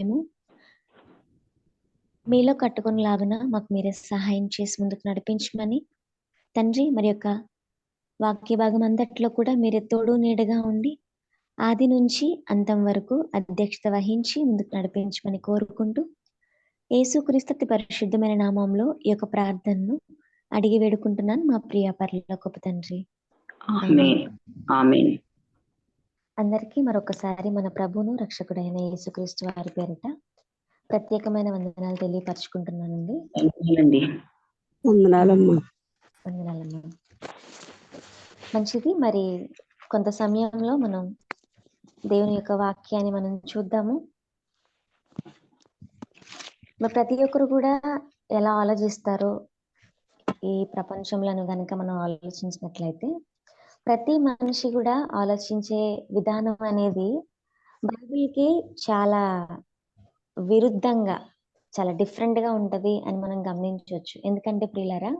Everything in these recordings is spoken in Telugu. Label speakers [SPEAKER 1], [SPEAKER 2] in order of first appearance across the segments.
[SPEAKER 1] మేము మీలో కట్టుకుని లాగున మాకు మీరే సహాయం చేసి ముందుకు నడిపించమని తండ్రి మరి యొక్క వాక్య భాగం అంతట్లో కూడా మీరే తోడు నీడగా ఉండి ఆది నుంచి అంతం వరకు అధ్యక్షత వహించి ముందుకు నడిపించమని కోరుకుంటూ యేసుక్రీస్తు పరిశుద్ధమైన నామంలో ఈ యొక్క ప్రార్థనను అడిగి వేడుకుంటున్నాను మా ప్రియ పరలోకపు తండ్రి.
[SPEAKER 2] ఆమేన్. ఆమేన్.
[SPEAKER 1] అందరికీ మరొకసారి మన ప్రభువును రక్షకుడైన యేసుక్రీస్తు వారి పేరిట ప్రత్యేకమైన వందనాలు తెలియపరచుకుంటున్నానండి.
[SPEAKER 2] వందనాలండి.
[SPEAKER 3] వందనాలమ్మా.
[SPEAKER 1] వందనాలమ్మా. మంచిది మరి కొంత సమయంలో మనం దేవుని యొక్క వాక్యాన్ని మనం చూద్దాము. మరి ప్రతి ఒక్కరు కూడా ఎలా ఆలోచిస్తారో ఈ ప్రపంచంలో గనుక మనం ఆలోచించినట్లయితే ప్రతి మనిషి కూడా ఆలోచించే విధానం అనేది బైబిల్కి చాలా విరుద్ధంగా చాలా డిఫరెంట్గా ఉంటది అని మనం గమనించవచ్చు. ఎందుకంటే ప్రియులరా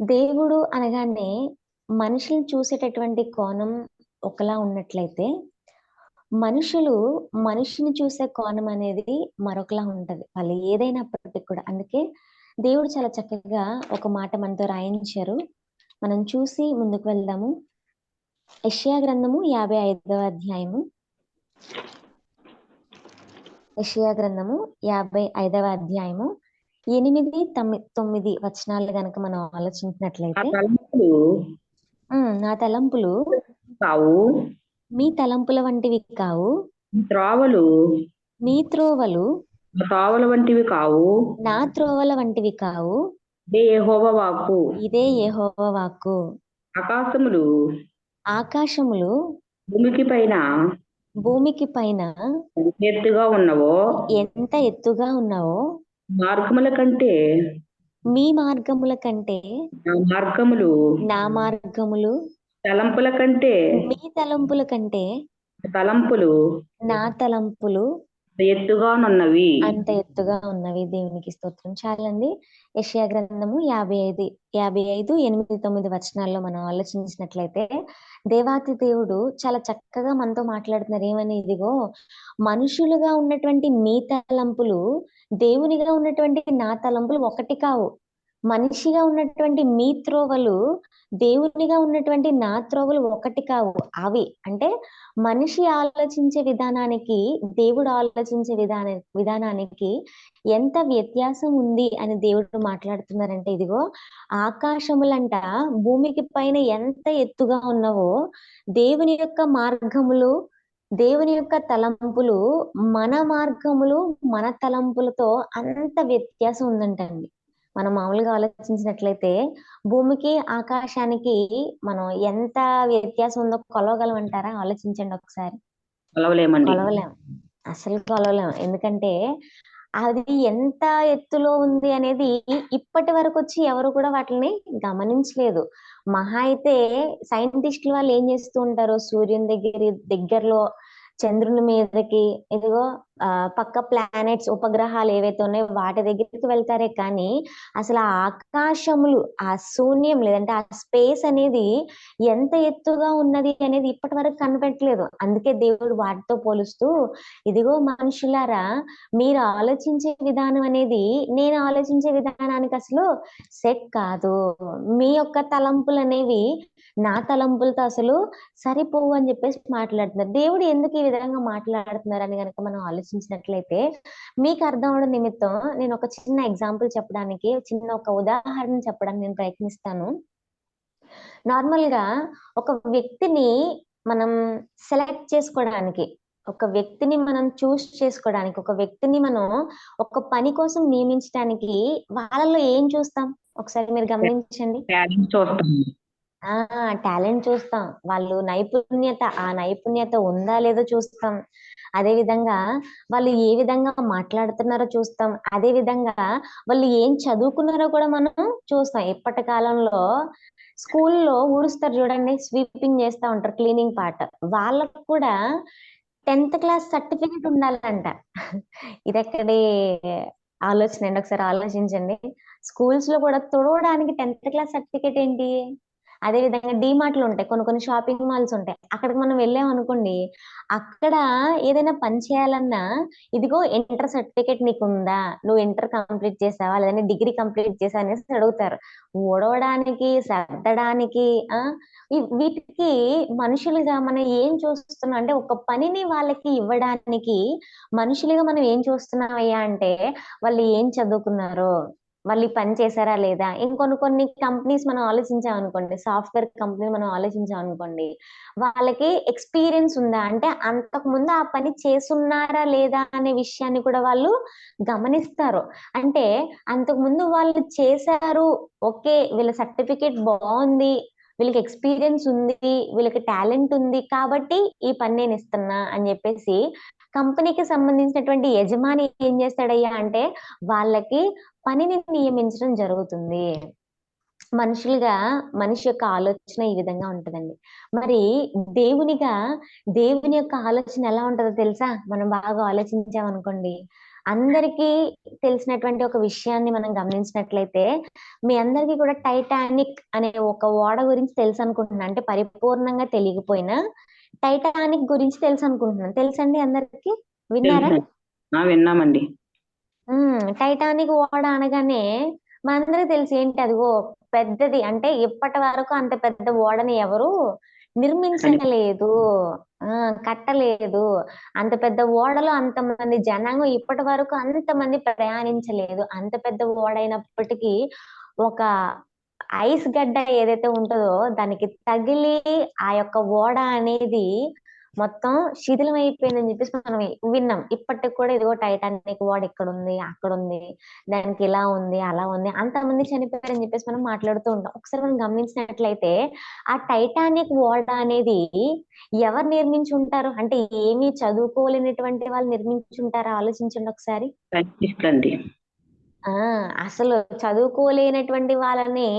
[SPEAKER 1] దేవుడు అనగానే మనుషులను చూసేటటువంటి కోణం ఒకలా ఉన్నట్లయితే మనుషులు మనిషిని చూసే కోణం అనేది మరొకలా ఉంటది. వాళ్ళు ఏదైనప్పటికీ కూడా. అందుకే దేవుడు చాలా చక్కగా ఒక మాట మనతో రాయించారు. మనం చూసి ముందుకు వెళ్దాము. యెషయా గ్రంథము యాభై ఐదవ అధ్యాయము. యెషయా గ్రంథము యాభై ఐదవ అధ్యాయము. ఎనిమిది తొమ్మిది తొమ్మిది వచనాలు గనక మనం ఆలోచించినట్లయితే నా తలంపులు.
[SPEAKER 2] కావు.
[SPEAKER 1] మీ తలంపుల వంటివి కావు.
[SPEAKER 2] త్రోవలు.
[SPEAKER 1] మీ త్రోవలు
[SPEAKER 2] త్రోవల వంటివి కావు.
[SPEAKER 1] నా త్రోవల వంటివి కావు.
[SPEAKER 2] ఇదే యెహోవా వాక్కు.
[SPEAKER 1] ఇదే యెహోవా వాక్కు.
[SPEAKER 2] ఆకాశములు.
[SPEAKER 1] ఆకాశములు
[SPEAKER 2] భూమికి పైన.
[SPEAKER 1] భూమికి పైన
[SPEAKER 2] ఎంత ఎత్తుగా ఉన్నవో.
[SPEAKER 1] ఎంత ఎత్తుగా ఉన్నావో.
[SPEAKER 2] మార్గముల కంటే.
[SPEAKER 1] మీ మార్గముల కంటే.
[SPEAKER 2] నా మార్గములు.
[SPEAKER 1] నా మార్గములు.
[SPEAKER 2] తలంపుల కంటే.
[SPEAKER 1] మీ తలంపుల కంటే.
[SPEAKER 2] తలంపులు.
[SPEAKER 1] నా తలంపులు.
[SPEAKER 2] ఎత్తుగానున్నవి.
[SPEAKER 1] అంత ఎత్తుగా ఉన్నవి దేవునికి స్తోత్రం. చాలండి. యెషయా గ్రంథము యాభై ఐదు యాభై ఐదు ఎనిమిది తొమ్మిది వచనాల్లో మనం ఆలోచించినట్లయితే దేవాతి దేవుడు చాలా చక్కగా మనతో మాట్లాడుతున్నారు. ఏమని? ఇదిగో మనుషులుగా ఉన్నటువంటి మీ తలంపులు దేవునిగా ఉన్నటువంటి నా తలంపులు ఒకటి కావు. మనిషిగా ఉన్నటువంటి మీ త్రోవలు దేవునిగా ఉన్నటువంటి నా త్రోవలు ఒకటి కావు అవి. అంటే మనిషి ఆలోచించే విధానానికి దేవుడు ఆలోచించే విధాన విధానానికి ఎంత వ్యత్యాసం ఉంది అని దేవుడు మాట్లాడుతున్నారంటే ఇదిగో ఆకాశములంట భూమికి పైన ఎంత ఎత్తుగా ఉన్నవో దేవుని యొక్క మార్గములు దేవుని యొక్క తలంపులు మన మార్గములు మన తలంపులతో అంత వ్యత్యాసం ఉందంటండి. మనం మామూలుగా ఆలోచించినట్లయితే భూమికి ఆకాశానికి మనం ఎంత వ్యత్యాసం ఉందో కొలవగలం అంటారా ఆలోచించండి ఒకసారి.
[SPEAKER 2] కొలవలేమండి.
[SPEAKER 1] కొలవలేం. అసలు కొలవలేం. ఎందుకంటే అది ఎంత ఎత్తులో ఉంది అనేది ఇప్పటి వరకు వచ్చి ఎవరు కూడా వాటిని గమనించలేదు. మహా అయితే సైంటిస్టులు వాళ్ళు ఏం చేస్తూ ఉంటారు? సూర్యుని దగ్గర దగ్గరలో చంద్రుని మీదకి ఇదిగో పక్క ప్లానెట్స్ ఉపగ్రహాలు ఏవైతే ఉన్నాయో వాటి దగ్గరికి వెళ్తారే కానీ అసలు ఆ ఆకాశములు ఆ శూన్యం లేదంటే ఆ స్పేస్ అనేది ఎంత ఎత్తుగా ఉన్నది అనేది ఇప్పటి వరకు కనిపెట్టలేదు. అందుకే దేవుడు వాటితో పోలుస్తూ ఇదిగో మనుషులారా మీరు ఆలోచించే విధానం అనేది నేను ఆలోచించే విధానానికి అసలు సెట్ కాదు. మీ యొక్క తలంపులు అనేవి నా తలంపులతో అసలు సరిపోవు అని చెప్పేసి మాట్లాడుతున్నారు. దేవుడు ఎందుకు ఈ విధంగా మాట్లాడుతున్నారు అని కనుక మనం ఆలోచించినట్లయితే మీకు అర్థం అవడం నిమిత్తం నేను ఒక చిన్న ఎగ్జాంపుల్ చెప్పడానికి చిన్న ఒక ఉదాహరణ చెప్పడానికి నేను ప్రయత్నిస్తాను. నార్మల్గా ఒక వ్యక్తిని మనం సెలెక్ట్ చేసుకోవడానికి ఒక వ్యక్తిని మనం చూస్ చేసుకోవడానికి ఒక వ్యక్తిని మనం ఒక పని కోసం నియమించడానికి వాళ్ళలో ఏం చూస్తాం? ఒకసారి మీరు గమనించండి. ఆ టాలెంట్ చూస్తాం. వాళ్ళు నైపుణ్యత ఆ నైపుణ్యత ఉందా లేదో చూస్తాం. అదే విధంగా వాళ్ళు ఏ విధంగా మాట్లాడుతున్నారో చూస్తాం. అదే విధంగా వాళ్ళు ఏం చదువుకున్నారో కూడా మనం చూస్తాం. ఇప్పటి కాలంలో స్కూల్లో ఊడుస్తారు చూడండి స్వీపింగ్ చేస్తా ఉంటారు క్లీనింగ్ పార్ట్. వాళ్ళకు కూడా టెన్త్ క్లాస్ సర్టిఫికేట్ ఉండాలంట. ఇది ఎక్కడి ఆలోచన ఒకసారి ఆలోచించండి. స్కూల్స్లో కూడా తుడవడానికి టెన్త్ క్లాస్ సర్టిఫికేట్ ఏంటి? అదే విధంగా డిమార్ట్లు ఉంటాయి. కొన్ని కొన్ని షాపింగ్ మాల్స్ ఉంటాయి. అక్కడికి మనం వెళ్ళాం అనుకోండి అక్కడ ఏదైనా పని చేయాలన్నా ఇదిగో ఇంటర్ సర్టిఫికేట్ నీకు ఉందా నువ్వు ఇంటర్ కంప్లీట్ చేసావా? లేదంటే డిగ్రీ కంప్లీట్ చేసావా? అనేసి అడుగుతారు. ఓడవడానికి సర్దడానికి ఆ? వీటికి మనుషులుగా మనం ఏం చూస్తున్నాం? అంటే ఒక పనిని వాళ్ళకి ఇవ్వడానికి మనుషులుగా మనం ఏం చూస్తున్నామయ్యా అంటే వాళ్ళు ఏం చదువుకున్నారో వాళ్ళు పని చేశారా లేదా? ఇంకొన్ని కొన్ని కంపెనీస్ మనం ఆలోచించాం అనుకోండి సాఫ్ట్వేర్ కంపెనీ మనం ఆలోచించాం అనుకోండి వాళ్ళకి ఎక్స్పీరియన్స్ ఉందా? అంటే అంతకు ముందు ఆ పని చేస్తున్నారా లేదా అనే విషయాన్ని కూడా వాళ్ళు గమనిస్తారు. అంటే అంతకు ముందు వాళ్ళు చేశారు ఓకే వీళ్ళ సర్టిఫికేట్ బాగుంది వీళ్ళకి ఎక్స్పీరియన్స్ ఉంది వీళ్ళకి టాలెంట్ ఉంది కాబట్టి ఈ పని నేను ఇస్తున్నా అని చెప్పేసి కంపెనీకి సంబంధించినటువంటి యజమాని ఏం చేస్తాడయ్యా అంటే వాళ్ళకి పనిని నియమించడం జరుగుతుంది. మనుషులుగా మనిషి యొక్క ఆలోచన ఈ విధంగా ఉంటుందండి. మరి దేవునిగా దేవుని యొక్క ఆలోచన ఎలా ఉంటుందో తెలుసా? మనం బాగా ఆలోచించామనుకోండి. అందరికీ తెలిసినటువంటి ఒక విషయాన్ని మనం గమనించినట్లయితే మీ అందరికీ కూడా టైటానిక్ అనే ఒక ఓడ గురించి తెలుసు అనుకుంటున్నాను అంటే పరిపూర్ణంగా తెలియకపోయినా టైటానిక్ గురించి తెలుసు అనుకుంటున్నాను తెలుసండి అందరికి? విన్నారా?
[SPEAKER 2] విన్నామండి.
[SPEAKER 1] టైటానిక్ ఓడ అనగానే మనందరికి తెలిసి ఏంటి అదిగో పెద్దది. అంటే ఇప్పటి వరకు అంత పెద్ద ఓడని ఎవరు నిర్మించలేదు. ఆ కట్టలేదు. అంత పెద్ద ఓడలో అంతమంది జనాంగం ఇప్పటి వరకు అంతమంది ప్రయాణించలేదు. అంత పెద్ద ఓడ అయినప్పటికీ ఒక ఐస్ గడ్డ ఏదైతే ఉంటుందో దానికి తగిలి ఆ యొక్క ఓడ అనేది మొత్తం శిథిలం అయిపోయిందని చెప్పేసి మనం విన్నాం. ఇప్పటికి కూడా ఇదిగో టైటానిక్ ఓడ ఇక్కడ ఉంది అక్కడ ఉంది దానికి ఇలా ఉంది అలా ఉంది అంతమంది చనిపోయారని చెప్పేసి మనం మాట్లాడుతూ ఉంటాం. ఒకసారి మనం గమనించినట్లయితే ఆ టైటానిక్ ఓడ అనేది ఎవరు నిర్మించి ఉంటారు? అంటే ఏమీ చదువుకోలేనటువంటి వాళ్ళు నిర్మించి ఉంటారా? ఆలోచించండి ఒకసారి. ఆ అసలు చదువుకోలేనటువంటి వాళ్ళని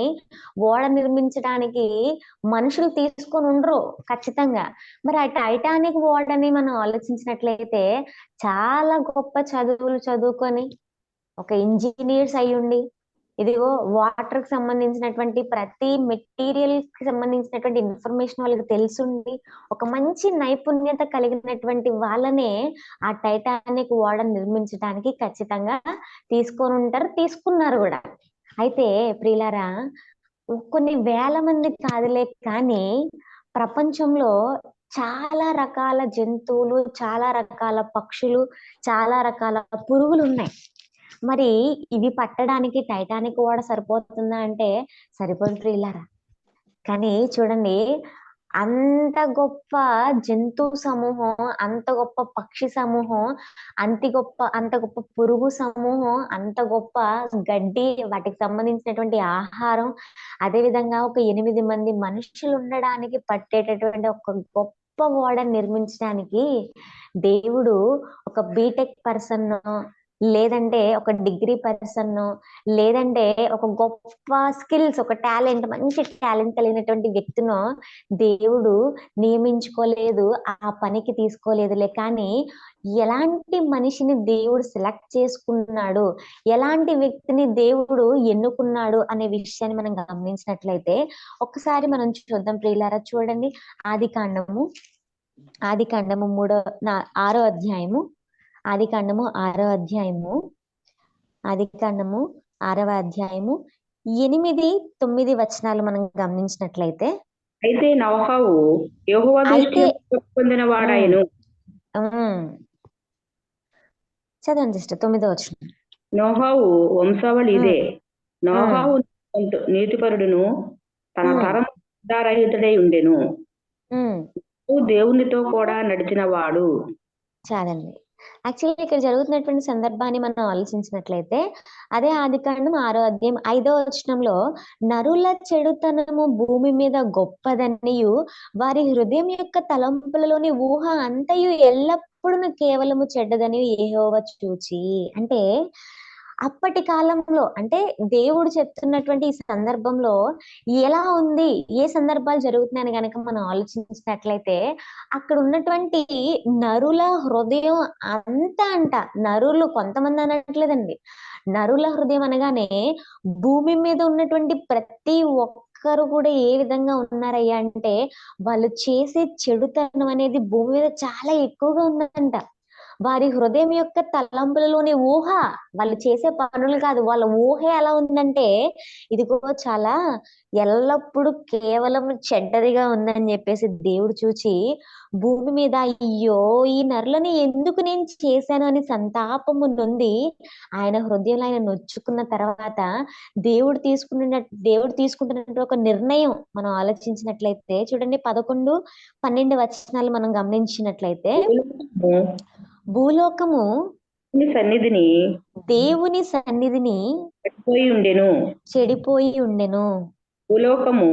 [SPEAKER 1] ఓడ నిర్మించడానికి మనుషులు తీసుకొని ఉండరు ఖచ్చితంగా. మరి ఆ టైటానిక్ ఓడని మనం ఆలోచించినట్లయితే చాలా గొప్ప చదువులు చదువుకొని ఒక ఇంజనీర్స్ అయ్యుండి ఇదిగో వాటర్కి సంబంధించినటువంటి ప్రతి మెటీరియల్కి సంబంధించినటువంటి ఇన్ఫర్మేషన్ వాళ్ళకి తెలుసుండి ఒక మంచి నైపుణ్యత కలిగినటువంటి వాళ్ళనే ఆ టైటానిక్ ఓడ నిర్మించడానికి ఖచ్చితంగా తీసుకొని ఉంటారు తీసుకున్నారు కూడా. అయితే ప్రియులారా కొన్ని వేల మంది కాదులే కానీ ప్రపంచంలో చాలా రకాల జంతువులు చాలా రకాల పక్షులు చాలా రకాల పురుగులు ఉన్నాయి మరి ఇవి పట్టడానికి టైటానిక్ కూడా సరిపోతుందా అంటే సరిపోదు ప్రియులారా. కానీ చూడండి అంత గొప్ప జంతు సమూహం అంత గొప్ప పక్షి సమూహం అంత గొప్ప అంత గొప్ప పురుగు సమూహం అంత గొప్ప గడ్డి వాటికి సంబంధించినటువంటి ఆహారం అదే విధంగా ఒక ఎనిమిది మంది మనుషులు ఉండడానికి పట్టేటటువంటి ఒక గొప్ప ఓడ నిర్మించడానికి దేవుడు ఒక బీటెక్ పర్సన్ లేదంటే ఒక డిగ్రీ పర్సన్ లేదంటే ఒక గొప్ప స్కిల్స్ ఒక టాలెంట్ మంచి టాలెంట్ కలిగినటువంటి వ్యక్తిను దేవుడు నియమించుకోలేదు ఆ పనికి తీసుకోలేదులే. కానీ ఎలాంటి మనిషిని దేవుడు సెలెక్ట్ చేసుకున్నాడు ఎలాంటి వ్యక్తిని దేవుడు ఎన్నుకున్నాడు అనే విషయాన్ని మనం గమనించినట్లయితే ఒకసారి మనం చూద్దాం ప్రియులారా చూడండి. ఆది కాండము ఆది కాండము మూడో నా ఆరో అధ్యాయము. ఆది కాండము ఆరో అధ్యాయము. ఆది కాండము ఆరవ అధ్యాయము. ఎనిమిది తొమ్మిది వచనాలు మనం గమనించినట్లయితే
[SPEAKER 2] అయితే నవహావు పొందిన వాడాయను
[SPEAKER 1] చదవండి సిస్టర్ తొమ్మిదో వచనం.
[SPEAKER 2] నోహావు వంశావళి ఇదే. నోహావు నీతిపరుడును తన. తరం రహితుడై ఉండెను. దేవునితో కూడా నడిచిన వాడు
[SPEAKER 1] చాలండి. యాక్చువల్లీ ఇక్కడ జరుగుతున్నటువంటి సందర్భాన్ని మనం ఆలోచించినట్లయితే అదే ఆదికాండం ఆరో అధ్యాయం ఐదో వచనంలో నరుల చెడుతనము భూమి మీద గొప్పదనియు వారి హృదయం యొక్క తలంపులలోని ఊహ అంతయు ఎల్లప్పుడూ కేవలము చెడ్డదని ఏహోవ చూచి. అంటే అప్పటి కాలంలో అంటే దేవుడు చెప్తున్నటువంటి ఈ సందర్భంలో ఎలా ఉంది? ఏ సందర్భాలు జరుగుతున్నాయని కనుక మనం ఆలోచించినట్లయితే అక్కడ ఉన్నటువంటి నరుల హృదయం అంతా అంట. నరులు కొంతమంది అనట్లేదండి. నరుల హృదయం అనగానే భూమి మీద ఉన్నటువంటి ప్రతి ఒక్క ఒక్కరు కూడా ఏ విధంగా ఉన్నారయ్యా అంటే వాళ్ళు చేసే చెడుతనం అనేది భూమి మీద చాలా ఎక్కువగా ఉందంట. వారి హృదయం యొక్క తలంపులలోని ఊహ వాళ్ళు చేసే పనులు కాదు. వాళ్ళ ఊహ ఎలా ఉందంటే ఇదిగో చాలా ఎల్లప్పుడూ కేవలం చెడ్డదిగా ఉందని చెప్పేసి దేవుడు చూచి భూమి మీద అయ్యో ఈ నరులని ఎందుకు నేను చేశాను అని సంతాపము నొంది ఆయన హృదయంలో ఆయన నొచ్చుకున్న తర్వాత దేవుడు తీసుకున్న దేవుడు తీసుకుంటున్నట్టు ఒక నిర్ణయం మనం ఆలోచించినట్లయితే చూడండి పదకొండు పన్నెండు వచనాలు మనం గమనించినట్లయితే భూలోకము
[SPEAKER 2] సన్నిధిని
[SPEAKER 1] దేవుని సన్నిధిని
[SPEAKER 2] పడిపోయి ఉండెను.
[SPEAKER 1] చెడిపోయి ఉండెను.
[SPEAKER 2] భూలోకము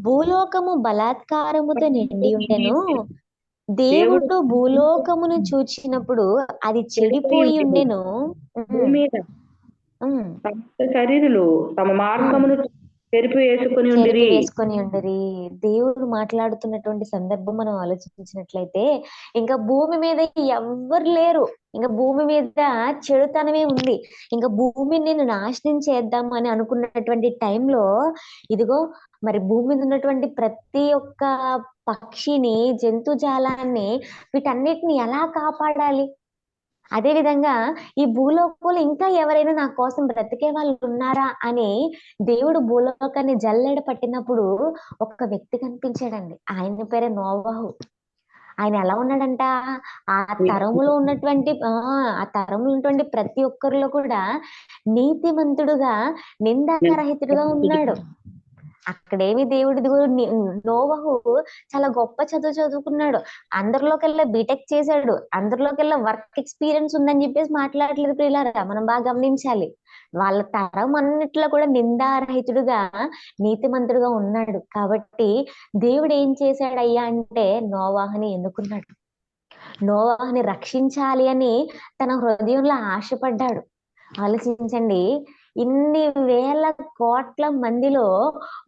[SPEAKER 1] భూలోకము బలాత్కారముతో నిండి ఉండెను. దేవుడు భూలోకమును చూచినప్పుడు అది చెడిపోయి ఉండెను.
[SPEAKER 2] భూమి మీద శరీరులు తమ మార్గమును తెరిపి వేసుకుని ఉండిరి.
[SPEAKER 1] వేసుకొని ఉండరి. దేవుడు మాట్లాడుతున్నటువంటి సందర్భం మనం ఆలోచించినట్లయితే ఇంకా భూమి మీద ఎవ్వరు లేరు. ఇంకా భూమి మీద చెడుతనమే ఉంది. ఇంకా భూమిని నేను నాశనం చేద్దాం అని అనుకున్నటువంటి టైంలో ఇదిగో మరి భూమి మీద ఉన్నటువంటి ప్రతి ఒక్క పక్షిని జంతుజాలాన్ని వీటన్నిటిని ఎలా కాపాడాలి? అదే విధంగా ఈ భూలోకంలో ఇంకా ఎవరైనా నా కోసం బ్రతికే వాళ్ళు ఉన్నారా అని దేవుడు భూలోకాన్ని జల్లెడ పట్టినప్పుడు ఒక వ్యక్తి కనిపించాడండి. ఆయన పేరే నోవాహు. ఆయన ఎలా ఉన్నాడంట? ఆ తరములో ఉన్నటువంటి ఆ తరములు ఉన్నటువంటి ప్రతి ఒక్కరిలో కూడా నీతిమంతుడుగా నిందారహితుడుగా ఉన్నాడు. అక్కడేమి దేవుడి నోవహు చాలా గొప్ప చదువు చదువుకున్నాడు. అందరిలోకెల్లా బీటెక్ చేశాడు. అందరిలోకెల్లా వర్క్ ఎక్స్పీరియన్స్ ఉందని చెప్పేసి మాట్లాడలేదు ప్రియులారా. మనం బాగా గమనించాలి. వాళ్ళ తరం అన్నిట్లో కూడా నిందారహితుడుగా నీతిమంతుడుగా ఉన్నాడు. కాబట్టి దేవుడు ఏం చేశాడయ్యా అంటే నోవాహని ఎన్నుకున్నాడు. నోవాహని రక్షించాలి అని తన హృదయంలో ఆశపడ్డాడు. ఆలోచించండి. ఇన్ని వేల కోట్ల మందిలో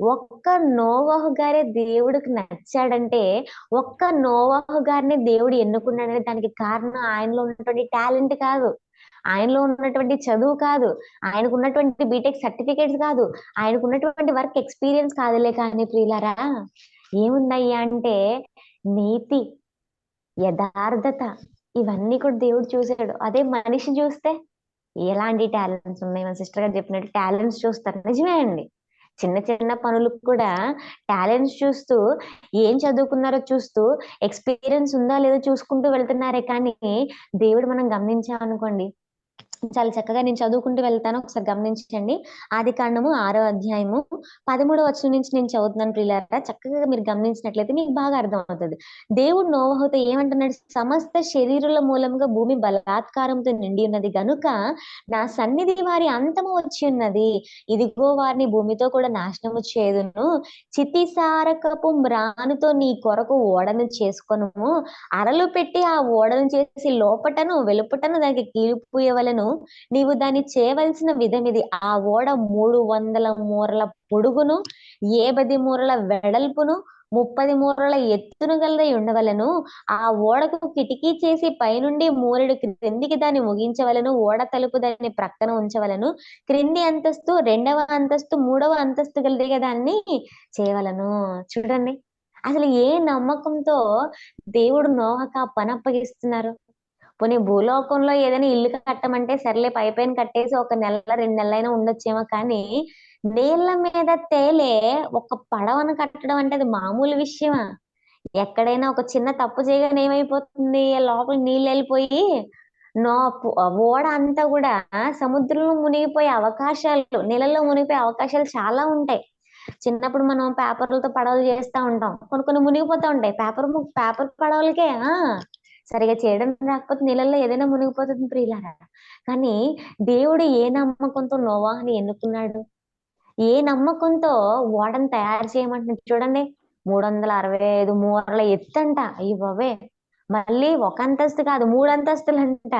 [SPEAKER 1] ఒక్క నోవాహు గారే దేవుడికి నచ్చాడంటే ఒక్క నోవాహు గారిని దేవుడు ఎన్నుకున్నాడంటే దానికి కారణం ఆయనలో ఉన్నటువంటి టాలెంట్ కాదు. ఆయనలో ఉన్నటువంటి చదువు కాదు. ఆయనకు ఉన్నటువంటి బీటెక్ సర్టిఫికేట్స్ కాదు. ఆయనకు ఉన్నటువంటి వర్క్ ఎక్స్పీరియన్స్ కాదులే కానీ ప్రియులారా. ఏముందయ్యా అంటే నీతి యథార్థత ఇవన్నీ కూడా దేవుడు చూశాడు. అదే మనిషి చూస్తే ఎలాంటి టాలెంట్స్ ఉన్నాయి? మన సిస్టర్ గారు చెప్పినట్టు టాలెంట్స్ చూస్తారు. నిజమే అండి. చిన్న చిన్న పనులకు కూడా టాలెంట్స్ చూస్తూ ఏం చదువుకున్నారో చూస్తూ ఎక్స్పీరియన్స్ ఉందా లేదో చూసుకుంటూ వెళ్తున్నారే కానీ దేవుడు మనం గమనించామనుకోండి చాలా చక్కగా నేను చదువుకుంటూ వెళ్తాను. ఒకసారి గమనించండి. ఆది కాండము ఆరో అధ్యాయము పదమూడవ వచనం నుంచి నేను చదువుతున్నాను ప్రియులారా. చక్కగా మీరు గమనించినట్లయితే మీకు బాగా అర్థం అవుతుంది దేవుడు నోవహుతో ఏమంటున్నాడు? సమస్త శరీరుల మూలంగా భూమి బలాత్కారంతో నిండి ఉన్నది. గనుక నా సన్నిధి వారి అంతము వచ్చి ఉన్నది. ఇదిగో వారిని భూమితో కూడా నాశనము చేదును. చితిసారకపు మ్రానుతో నీ కొరకు ఓడను చేసుకొను అరలు పెట్టి ఆ ఓడను చేసి లోపటను వెలుపటను దానికి కీలిపోయవలను. నీవు దాన్ని చేయవలసిన విధం ఇది. ఆ ఓడ మూడు వందల మూరల పొడుగును ఏబది మూరల వెడల్పును ముప్పది మూరల ఎత్తును గలదై ఉండవలను. ఆ ఓడకు కిటికీ చేసి పైనుండి మూరెడు క్రిందికి దాన్ని ముగించవలను. ఓడ తలుపు దాన్ని ప్రక్కన ఉంచవలను. క్రింది అంతస్తు రెండవ అంతస్తు మూడవ అంతస్తు గలదిగా దాన్ని చేయవలను. చూడండి. అసలు ఏ నమ్మకంతో దేవుడు నోహక పని అప్పగిస్తున్నారు పోనీ భూలోకంలో ఏదైనా ఇల్లు కట్టమంటే సర్లే పై పైన కట్టేసి ఒక నెల రెండు నెలలైనా ఉండొచ్చేమో కానీ నీళ్ళ మీద తేలే ఒక పడవను కట్టడం అంటే అది మామూలు విషయమా? ఎక్కడైనా ఒక చిన్న తప్పు చేయగానే ఏమైపోతుంది? లోపల నీళ్ళు వెళ్ళిపోయి నో ఓడ అంతా కూడా సముద్రంలో మునిగిపోయే అవకాశాలు నీళ్ళలో మునిగిపోయే అవకాశాలు చాలా ఉంటాయి. చిన్నప్పుడు మనం పేపర్లతో పడవలు చేస్తా ఉంటాం. కొన్ని కొన్ని మునిగిపోతా ఉంటాయి. పేపర్ పేపర్ పడవలకే ఆ! సరిగా చేయడం రాకపోతే నీళ్ళల్లో ఏదైనా మునిగిపోతుంది ప్రియులారా. కానీ దేవుడు ఏ నమ్మకంతో నోవాహని ఎన్నుకున్నాడు? ఏ నమ్మకంతో ఓడను తయారు చేయమంటున్నాడు? చూడండి మూడు వందల అరవై ఐదు మూరల ఎత్తంట. అయ్యి బాబే మళ్ళీ ఒక అంతస్తు కాదు మూడు అంతస్తులు అంట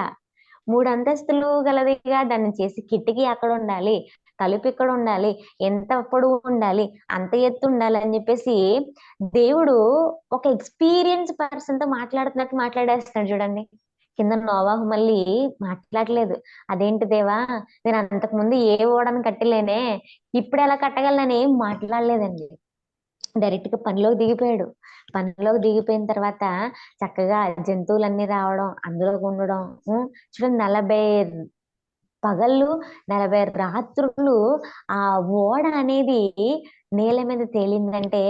[SPEAKER 1] మూడు అంతస్తులు గలదిగా దాన్ని చేసి కిటికీ అక్కడ ఉండాలి. తలుపు ఇక్కడ ఉండాలి ఎంత పొడవు ఉండాలి అంత ఎత్తు ఉండాలి అని చెప్పేసి దేవుడు ఒక ఎక్స్పీరియన్స్ పర్సన్తో మాట్లాడుతున్నట్టు మాట్లాడేస్తున్నాడు చూడండి. కింద నోవాహు మళ్ళీ మాట్లాడలేదు. అదేంటి దేవా నేను అంతకు ముందు ఏ ఓడను కట్టలేనే ఇప్పుడు ఎలా కట్టగలనని ఏం మాట్లాడలేదండి. డైరెక్ట్గా పనిలోకి దిగిపోయాడు. పనిలోకి దిగిపోయిన తర్వాత చక్కగా జంతువులన్నీ రావడం అందులో ఉండడం చూడండి నలభై పగళ్ళు నలభై రాత్రులు ఆ ఓడ అనేది నేల మీద తేలిందంటే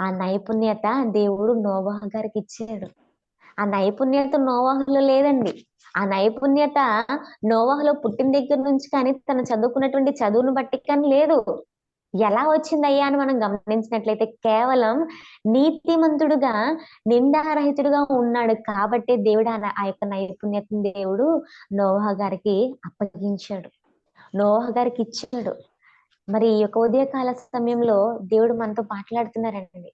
[SPEAKER 1] ఆ నైపుణ్యత దేవుడు నోవాహ గారికి ఇచ్చాడు. ఆ నైపుణ్యత నోవాహులో లేదండి. ఆ నైపుణ్యత నోవాహులో పుట్టిన దగ్గర నుంచి కానీ తను చదువుకున్నటువంటి చదువును బట్టి కానీ లేదు. ఎలా వచ్చిందయ్యా అని మనం గమనించినట్లయితే కేవలం నీతిమంతుడుగా నిందారహితుడుగా ఉన్నాడు కాబట్టి దేవుడు ఆ యొక్క నైపుణ్యతను దేవుడు నోహ గారికి అప్పగించాడు. నోహ గారికి ఇచ్చాడు. మరి ఈ యొక్క ఉదయకాల సమయంలో దేవుడు మనతో మాట్లాడుతున్నారండి.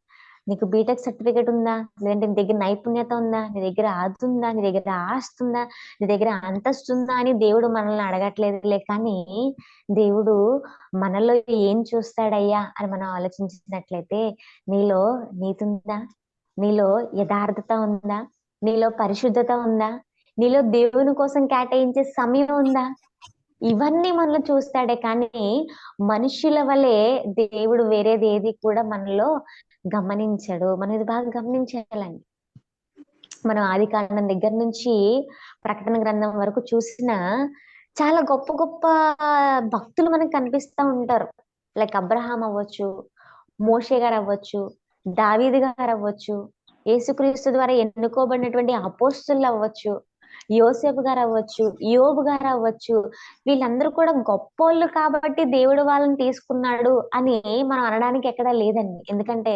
[SPEAKER 1] నీకు బీటెక్ సర్టిఫికేట్ ఉందా? లేదంటే నీ దగ్గర నైపుణ్యత ఉందా? నీ దగ్గర అది ఉందా? నీ దగ్గర ఆస్తి ఉందా? నీ దగ్గర అంతస్తు ఉందా అని దేవుడు మనల్ని అడగట్లేదులే. కానీ దేవుడు మనలో ఏం చూస్తాడయ్యా అని మనం ఆలోచించినట్లయితే నీలో నీతి ఉందా? నీలో యథార్థత ఉందా? నీలో పరిశుద్ధత ఉందా? నీలో దేవుని కోసం కేటాయించే సమయం ఉందా? ఇవన్నీ మనలో చూస్తాడే కానీ మనుషుల వలె దేవుడు వేరేది ఏది కూడా మనలో గమనించడు. మనం ఇది బాగా గమనించాలండి. మనం ఆది కాండం దగ్గర నుంచి ప్రకటన గ్రంథం వరకు చూసిన చాలా గొప్ప గొప్ప భక్తులు మనకు కనిపిస్తా ఉంటారు. లైక్ అబ్రహాం అవ్వచ్చు మోషే గారు అవ్వచ్చు దావీద్ గారు అవ్వచ్చు యేసుక్రీస్తు ద్వారా ఎన్నుకోబడినటువంటి అపోస్తులు అవ్వచ్చు. యోసేపు గారు అవ్వచ్చు యోబు గారు అవ్వచ్చు వీళ్ళందరూ కూడా గొప్పోళ్ళు కాబట్టి దేవుడు వాళ్ళని తీసుకున్నాడు అని మనం అనడానికి ఎక్కడా లేదండి. ఎందుకంటే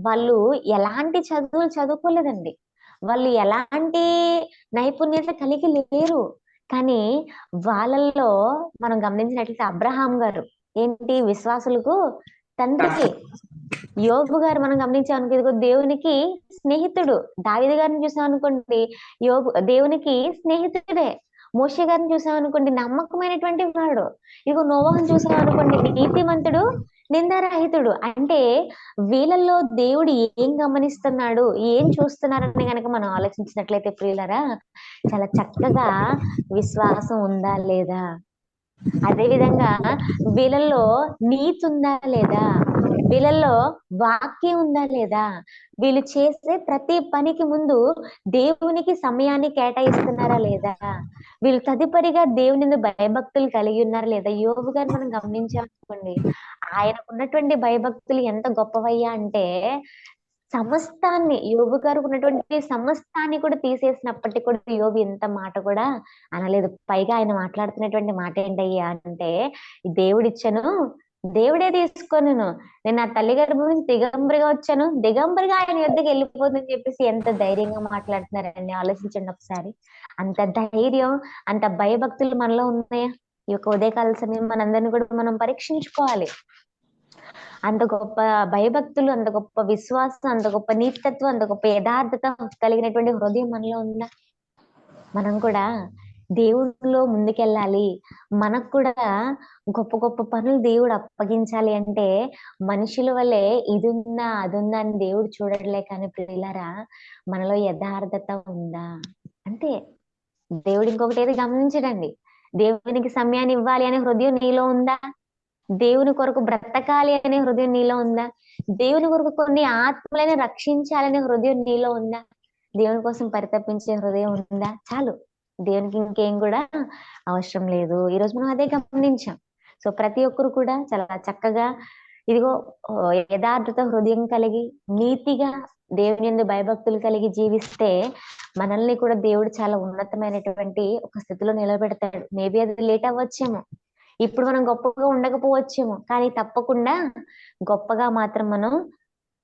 [SPEAKER 1] వాళ్ళు ఎలాంటి చదువులు చదువుకోలేదండి. వాళ్ళు ఎలాంటి నైపుణ్యత కలిగి లేరు. కానీ వాళ్ళల్లో మనం గమనించినట్లయితే అబ్రహాం గారు ఏంటి విశ్వాసులకు తండ్రికి యోబు గారు మనం గమనించామనుకో ఇదిగో దేవునికి స్నేహితుడు. దావిది గారిని చూసాం అనుకోండి యోబు దేవునికి స్నేహితుడే. మోషే గారిని చూసాం అనుకోండి నమ్మకమైనటువంటి వాడు. ఇదిగో నోవహం చూసాం అనుకోండి నీతిమంతుడు నిందారహితుడు. అంటే వీళ్ళల్లో దేవుడు ఏం గమనిస్తున్నాడు ఏం చూస్తున్నారని కనుక మనం ఆలోచించినట్లయితే ప్రియులరా చాలా చక్కగా విశ్వాసం ఉందా లేదా? అదే విధంగా వీళ్ళల్లో నీతి ఉందా లేదా? వీళ్ళల్లో వాక్యం ఉందా లేదా? వీళ్ళు చేసే ప్రతి పనికి ముందు దేవునికి సమయాన్ని కేటాయిస్తున్నారా లేదా? వీళ్ళు తదుపరిగా దేవుని భయభక్తులు కలిగి ఉన్నారా లేదా? యోగు గారు మనం గమనించామనుకోండి ఆయనకున్నటువంటి భయభక్తులు ఎంత గొప్పవయ్యా అంటే సమస్తాన్ని యోగు గారు ఉన్నటువంటి సమస్తాన్ని కూడా తీసేసినప్పటికీ కూడా యోగు ఇంత మాట కూడా అనలేదు. పైగా ఆయన మాట్లాడుతున్నటువంటి మాట ఏంటయ్యా అంటే దేవుడిచ్చాను దేవుడే తీసుకొనిను. నేను నా తల్లి గర్భం నుంచి దిగంబరిగా వచ్చాను. దిగంబరిగా ఆయన యుద్ధకి వెళ్ళిపోతుందని చెప్పేసి ఎంత ధైర్యంగా మాట్లాడుతున్నారండి? ఆలోచించండి ఒకసారి. అంత ధైర్యం అంత భయభక్తులు మనలో ఉన్నాయా? ఈ యొక్క ఉదయకాల సమయం మనందరినీ కూడా మనం పరీక్షించుకోవాలి. అంత గొప్ప భయభక్తులు అంత గొప్ప విశ్వాసం అంత గొప్ప నీతితత్వం అంత గొప్ప యథార్థత కలిగినటువంటి హృదయం మనలో ఉందా? మనం కూడా దేవుడిలో ముందుకెళ్ళాలి. మనకు కూడా గొప్ప గొప్ప పనులు దేవుడు అప్పగించాలి అంటే మనుషుల వల్లే ఇది ఉందా అది ఉందా అని దేవుడు చూడట్లే కానీ ప్రియులరా మనలో యథార్థత ఉందా? అంటే దేవుడు ఇంకొకటి ఏది గమనించడండి. దేవునికి సమయాన్ని ఇవ్వాలి అనే హృదయం నీలో ఉందా? దేవుని కొరకు బ్రతకాలి అనే హృదయం నీలో ఉందా? దేవుని కొరకు కొన్ని ఆత్మలని రక్షించాలనే హృదయం నీలో ఉందా? దేవుని కోసం పరితపించే హృదయం ఉందా? చాలు. దేవునికి ఇంకేం కూడా అవసరం లేదు. ఈ రోజు మనం అదే గమనించాం. సో ప్రతి ఒక్కరు కూడా చాలా చక్కగా ఇదిగో యథార్థత హృదయం కలిగి నీతిగా దేవుని ఎందు భయభక్తులు కలిగి జీవిస్తే మనల్ని కూడా దేవుడు చాలా ఉన్నతమైనటువంటి ఒక స్థితిలో నిలబెడతాడు. మేబీ అది లేట్ అవ్వచ్చేమో. ఇప్పుడు మనం గొప్పగా ఉండకపోవచ్చేమో. కానీ తప్పకుండా గొప్పగా మాత్రం మనం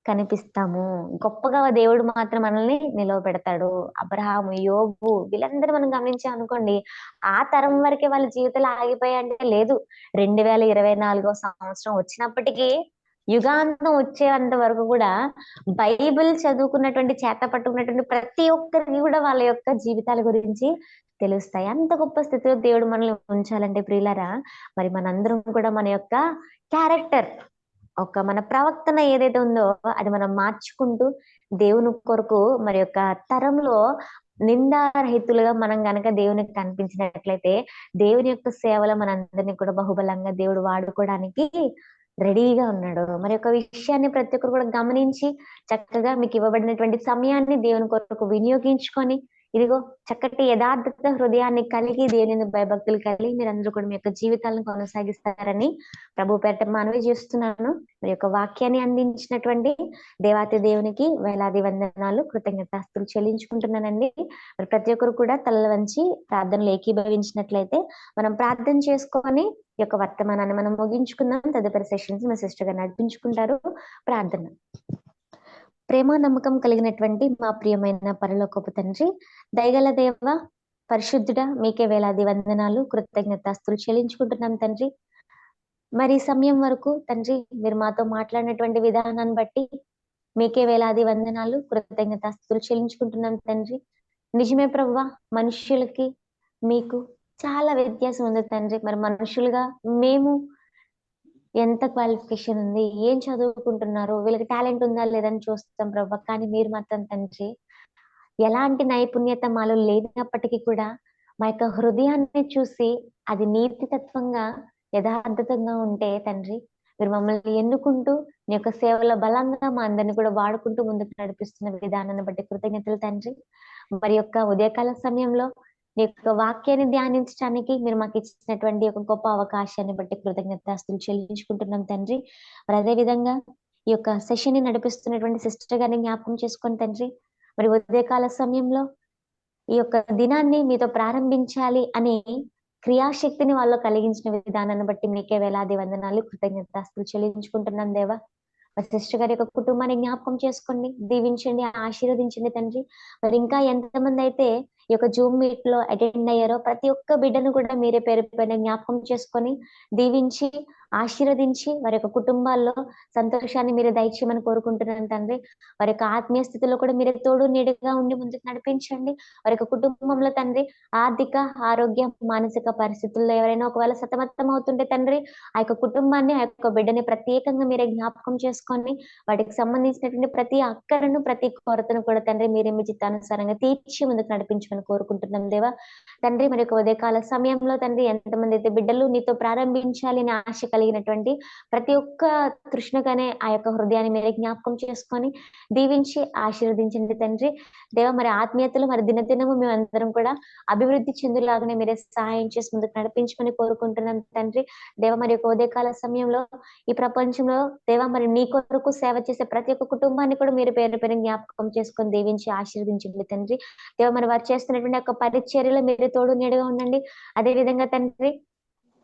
[SPEAKER 1] కనిపిస్తాము. గొప్పగా దేవుడు మాత్రం మనల్ని నిలవబెడతాడు అబ్రహాము యోగు వీళ్ళందరూ మనం గమనించాం అనుకోండి ఆ తరం వరకే వాళ్ళ జీవితాలు ఆగిపోయాయంటే లేదు. రెండు వేల ఇరవై నాలుగో సంవత్సరం వచ్చినప్పటికీ యుగాంతం వచ్చేంత వరకు కూడా బైబిల్ చదువుకున్నటువంటి చేత పట్టుకున్నటువంటి ప్రతి ఒక్కరికి కూడా వాళ్ళ యొక్క జీవితాల గురించి తెలుస్తాయి. అంత గొప్ప స్థితిలో దేవుడు మనల్ని ఉంచాలంటే ప్రియులరా మరి మనందరం కూడా మన యొక్క క్యారెక్టర్ ఒక మన ప్రవర్తన ఏదైతే ఉందో అది మనం మార్చుకుంటూ దేవుని కొరకు మరి యొక్క తరంలో నిందారహితులుగా మనం గనక దేవునికి కనిపించినట్లయితే దేవుని యొక్క సేవలో మనందరినీ కూడా బహుబలంగా దేవుడు వాడుకోవడానికి రెడీగా ఉన్నాడు. మరి ఒక విషయాన్ని ప్రతి ఒక్కరు కూడా గమనించి చక్కగా మీకు ఇవ్వబడినటువంటి సమయాన్ని దేవుని కొరకు వినియోగించుకొని ఇదిగో చక్కటి యథార్థత హృదయాన్ని కలిగి దేవుని భయభక్తులు కలిగి మీరందరూ కూడా మీ యొక్క జీవితాలను కొనసాగిస్తారని ప్రభు పేట మనవి చేస్తున్నాను. మీ యొక్క వాక్యాన్ని అందించినటువంటి దేవాతి దేవునికి వేలాది వందనాలు కృతజ్ఞతాస్తులు చెల్లించుకుంటున్నానండి. మరి ప్రతి ఒక్కరు కూడా తలలు వంచి ప్రార్థనలు ఏకీభవించినట్లయితే మనం ప్రార్థన చేసుకొని యొక్క వర్తమానాన్ని మనం ముగించుకుందాం. తదుపరి సెషన్స్ మా సిస్టర్ గారు నడిపించుకుంటారు. ప్రార్థన. ప్రేమ నమ్మకం కలిగినటువంటి మా ప్రియమైన పరలోకపు తండ్రి దయగల దేవ పరిశుద్ధుడ మీకే వేలాది వందనాలు కృతజ్ఞతాస్తులు చెల్లించుకుంటున్నాం తండ్రి. మరి సమయం వరకు తండ్రి మీరు మాతో మాట్లాడినటువంటి విధానాన్ని బట్టి మీకే వేలాది వందనాలు కృతజ్ఞతాస్తులు చెల్లించుకుంటున్నాం తండ్రి. నిజమే ప్రవ్వ మనుష్యులకి మీకు చాలా వ్యత్యాసం ఉంది తండ్రి. మరి మనుషులుగా మేము ఎంత క్వాలిఫికేషన్ ఉంది ఏం చదువుకుంటున్నారు వీళ్ళకి టాలెంట్ ఉందా లేదని చూస్తాం ప్రభా. కానీ మీరు మాత్రం తండ్రి ఎలాంటి నైపుణ్యత మాలో లేనప్పటికీ కూడా మా యొక్క హృదయాన్ని చూసి అది నీతితత్వంగా యథార్థతంగా ఉంటే తండ్రి మీరు మమ్మల్ని ఎన్నుకుంటూ మీ యొక్క సేవల బలంగా మా అందరిని కూడా వాడుకుంటూ ముందుకు నడిపిస్తున్న విధానాన్ని బట్టి కృతజ్ఞతలు తండ్రి. మరి యొక్క ఉదయకాల సమయంలో మీ యొక్క వాక్యాన్ని ధ్యానించడానికి మీరు మాకు ఇచ్చినటువంటి ఒక గొప్ప అవకాశాన్ని బట్టి కృతజ్ఞతాస్తులు చెల్లించుకుంటున్నాం తండ్రి. మరి అదే విధంగా ఈ యొక్క సెషన్ని నడిపిస్తున్నటువంటి సిస్టర్ గారిని జ్ఞాపకం చేసుకొని తండ్రి మరి ఉదయకాల సమయంలో ఈ యొక్క దినాన్ని మీతో ప్రారంభించాలి అని క్రియాశక్తిని వాళ్ళు కలిగించిన విధానాన్ని బట్టి మీకే వేలాది వందనాలు కృతజ్ఞతాస్తులు చెల్లించుకుంటున్నాం దేవా. మరి సిస్టర్ గారి యొక్క కుటుంబాన్ని జ్ఞాపకం చేసుకోండి దీవించండి ఆశీర్వదించండి తండ్రి. మరి ఇంకా ఎంతమంది అయితే ఈ యొక్క జూమ్ మీట్లో అటెండ్ అయ్యారో ప్రతి ఒక్క బిడ్డను కూడా మీరే పేరు పైన జ్ఞాపకం చేసుకొని దీవించి ఆశీర్వదించి వారి యొక్క కుటుంబాల్లో సంతోషాన్ని మీరు దయచేయమని కోరుకుంటున్నాను తండ్రి. వారి యొక్క ఆత్మీయ స్థితిలో కూడా మీరే తోడు నీడుగా ఉండి ముందుకు నడిపించండి. వారి యొక్క కుటుంబంలో తండ్రి ఆర్థిక ఆరోగ్య మానసిక పరిస్థితుల్లో ఎవరైనా ఒకవేళ సతమతం అవుతుంటే తండ్రి ఆ యొక్క కుటుంబాన్ని ఆ యొక్క బిడ్డని ప్రత్యేకంగా మీరే జ్ఞాపకం చేసుకొని వాటికి సంబంధించినటువంటి ప్రతి అక్కరను ప్రతి కొరతను కూడా తండ్రి మీరే మీ చిత్తానుసారంగా తీర్చి ముందుకు నడిపించమని కోరుకుంటున్నాం దేవా. తండ్రి మరి యొక్క ఉదయకాల సమయంలో తండ్రి ఎంతమంది అయితే బిడ్డలు నీతో ప్రారంభించాలి అని ఆశ కలిగినటువంటి ప్రతి ఒక్క తృష్ణగానే ఆ యొక్క హృదయాన్ని మీరే జ్ఞాపకం చేసుకొని దీవించి ఆశీర్వదించండి తండ్రి. దేవ మరి ఆత్మీయతలు మరి దినదినము మేమందరం కూడా అభివృద్ధి చెందులాగానే మీరే సహాయం చేసి ముందుకు నడిపించమని కోరుకుంటున్నాం తండ్రి. దేవ మరి యొక్క ఉదయకాల సమయంలో ఈ ప్రపంచంలో దేవ మరి నీ కొరకు సేవ చేసే ప్రతి ఒక్క కుటుంబాన్ని కూడా మీరు పేరు పేరు జ్ఞాపకం చేసుకొని దీవించి ఆశీర్వదించండి తండ్రి. దేవ మరి వారు చేస్తున్నటువంటి ఒక పరిచర్యలో మీరు తోడు నీడుగా ఉండండి. అదే విధంగా తండ్రి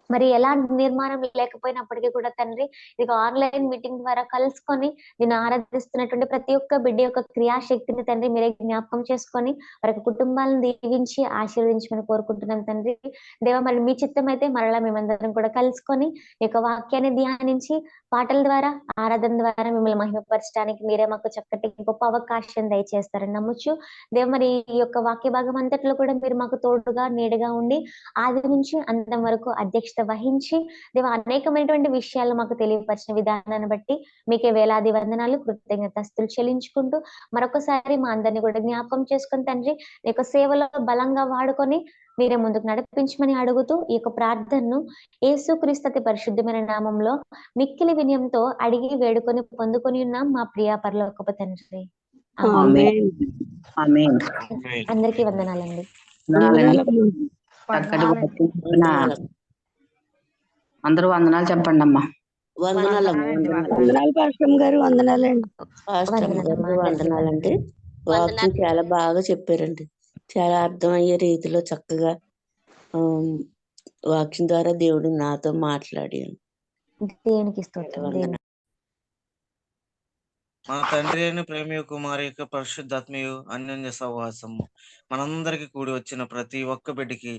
[SPEAKER 1] మరి ఎలాంటి నిర్మాణం లేకపోయినప్పటికీ కూడా తండ్రి ఇది ఆన్లైన్ మీటింగ్ ద్వారా కలుసుకొని నేను ఆరాధిస్తున్నటువంటి ప్రతి ఒక్క బిడ్డ యొక్క క్రియాశక్తిని తండ్రి మీరే జ్ఞాపకం చేసుకొని వారి యొక్క కుటుంబాలను దీవించి ఆశీర్వదించమని కోరుకుంటున్నాం తండ్రి. దేవ మరి మీ చిత్తం అయితే మరలా మేమందరం కూడా కలుసుకొని ఈ యొక్క వాక్యాన్ని ధ్యానించి పాటల ద్వారా ఆరాధన ద్వారా మిమ్మల్ని మహిమపరచడానికి మీరే మాకు చక్కటి గొప్ప అవకాశం దయచేస్తారని నమ్మొచ్చు దేవ మరి ఈ యొక్క వాక్య భాగం అంతట్లో కూడా మీరు మాకు తోడుగా నీడగా ఉండి ఆది నుంచి అంతం వరకు అధ్యక్షత వహించి దేవ అనేకమైనటువంటి విషయాలు మాకు తెలియపరిచిన విధానాన్ని బట్టి మీకే వేలాది వందనాలు కృతజ్ఞతస్తులు చెల్లించుకుంటూ మరొకసారి మా అందరినీ కూడా జ్ఞాపకం చేసుకుని తండ్రి యొక్క సేవలో బలంగా వాడుకొని మీరే ముందుకు నడిపించమని అడుగుతూ ఈ యొక్క ప్రార్థనను యేసుక్రీస్తు పరిశుద్ధమైన నామంలో మిక్కిలి వినయంతో అడిగి వేడుకొని పొందుకొని ఉన్నాం మా ప్రియ పరలోకపు తండ్రి. ఆమేన్.
[SPEAKER 3] ఆమేన్.
[SPEAKER 4] ఆమేన్.
[SPEAKER 1] అందరికీ వందనాలండి.
[SPEAKER 2] అందరూ వందనాలు చెప్పండి అమ్మా.
[SPEAKER 5] వందనాలు.
[SPEAKER 3] వందనాలు పాస్టమ్ గారు వందనాలండి.
[SPEAKER 5] వందనాలండి. వాక్యం చాలా బాగా చెప్పారండి. చాలా అర్థమయ్యే రీతిలో చక్కగా ఆమ్, వాక్యం ద్వారా దేవుడు నాతో మాట్లాడాడు.
[SPEAKER 1] దేవునికి
[SPEAKER 4] మన తండ్రి అయిన ప్రేమ కుమారి యొక్క పరిశుద్ధాత్మయు అన్యోన్య సహవాసము మనందరికి కూడి వచ్చిన ప్రతి ఒక్క బిడ్డకి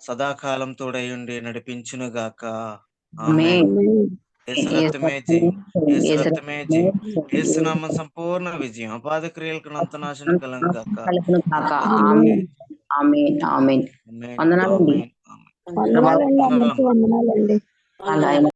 [SPEAKER 4] సదాకాలం తోడయుండి నడిపించును గాక
[SPEAKER 2] ఆమేన్.
[SPEAKER 4] యేసు రక్తమే జై యేసు రక్తమే జై యేసునామ సంపూర్ణ విజయం అపాద క్రియలకు నంతనాశనం కలం
[SPEAKER 2] కాక ఆమేన్ ఆమేన్. వందనాలండి.
[SPEAKER 3] వందనాలండి